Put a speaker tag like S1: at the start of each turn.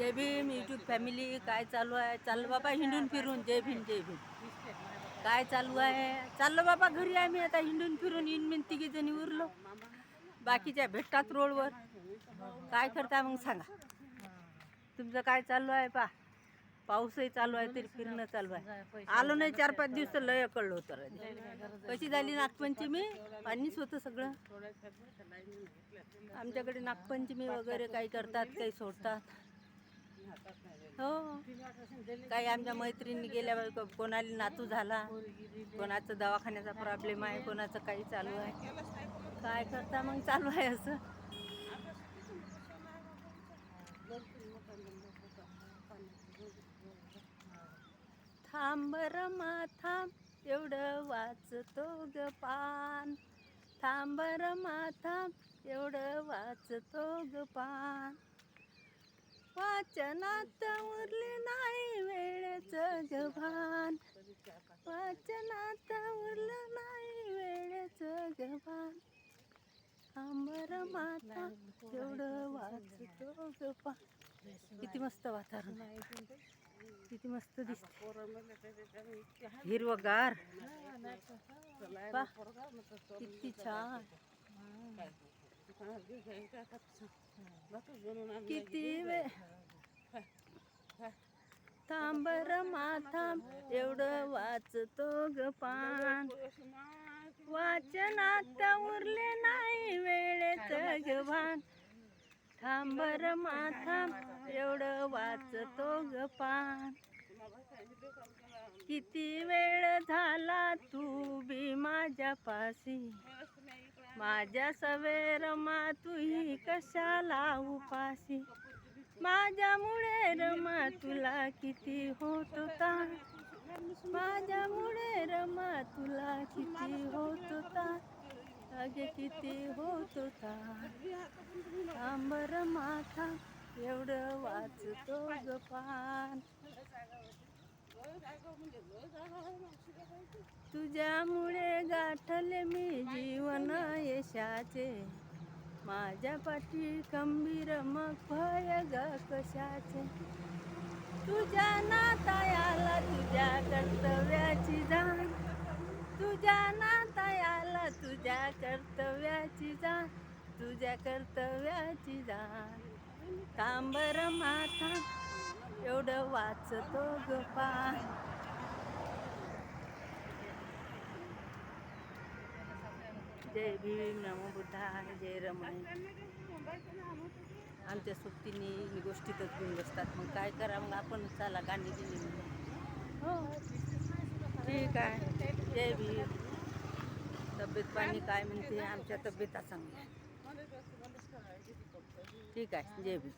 S1: जय Bhim YouTube family काय चालू आहे चाललं बाबा हिंडून फिरून जय भीम जय भीम काय चालू आहे? चाललो बाबा घरी आम्ही आता हिंडून फिरून इन मिन तिघी जणी उरलो. बाकीच्या भेटतात रोडवर. काय करता मग सांगा. तुमचं काय चालू आहे पा पाऊसही चालू आहे तरी फिरणं चालू आहे. आलो नाही चार पाच दिवस लय कळलं होतं कशी झाली नागपंचमी? पाणीच होतं सगळं. आमच्याकडे नागपंचमी वगैरे काही करतात काही सोडतात. हो. काही आमच्या मैत्रिणी गेल्या वेळी कोणाला नातू झाला. कोणाचं दवाखान्याचा प्रॉब्लेम आहे कोणाचं काही चालू आहे. काय करता मग चालू आहे असं? थांब रमा थांब एवढं वाचतो ग पान. थांब रमा थांब एवढं वाचतो ग पान. वाचनात गभान वाचनात उरलं नाही वेळेचं गभान भान आंबर माता एवढं वाचतो गभान किती मस्त वातावरण. किती मस्त दिसते. हिरवगार. किती छान. किती वेळ. थांबर माथांब एवढं वाचतो ग पान. वाचनात उरले नाही वेळेत ग भान. थांबर माथांब एवढं वाचतो ग पान. किती वेळ झाला तू बी माझ्या पाशी माझ्या सवेर मा तुही कशाला उपाशी? माझ्यामुळे रमा तुला किती होत होता? माझ्यामुळे रमा तुला किती होत होता? अगे किती होत होता? आंबर माथा एवढं वाचतो गपान पान तुझ्यामुळे गाठले मी जीवन यशाचे. माझ्या पाठी खंबीर मग भय ग कशाचे? तुझ्या नातायाला तुझ्या कर्तव्याची जाण. तुझ्या नातायाला तुझ्या कर्तव्याची जाण. तुझ्या कर्तव्याची जाण. तांबर माथा एवढं वाचतो गपा जय भीम नमो बुद्धाय जय रमण. आमच्या सोबतीने गोष्टीतच घेऊन बसतात. मग काय करा मग आपण चला गांधीजीने हो. ठीक आहे. जय भीम. तब्येत पाणी काय म्हणते? आमच्या तब्येता चांगल्या ठीक आहे. जय भीम.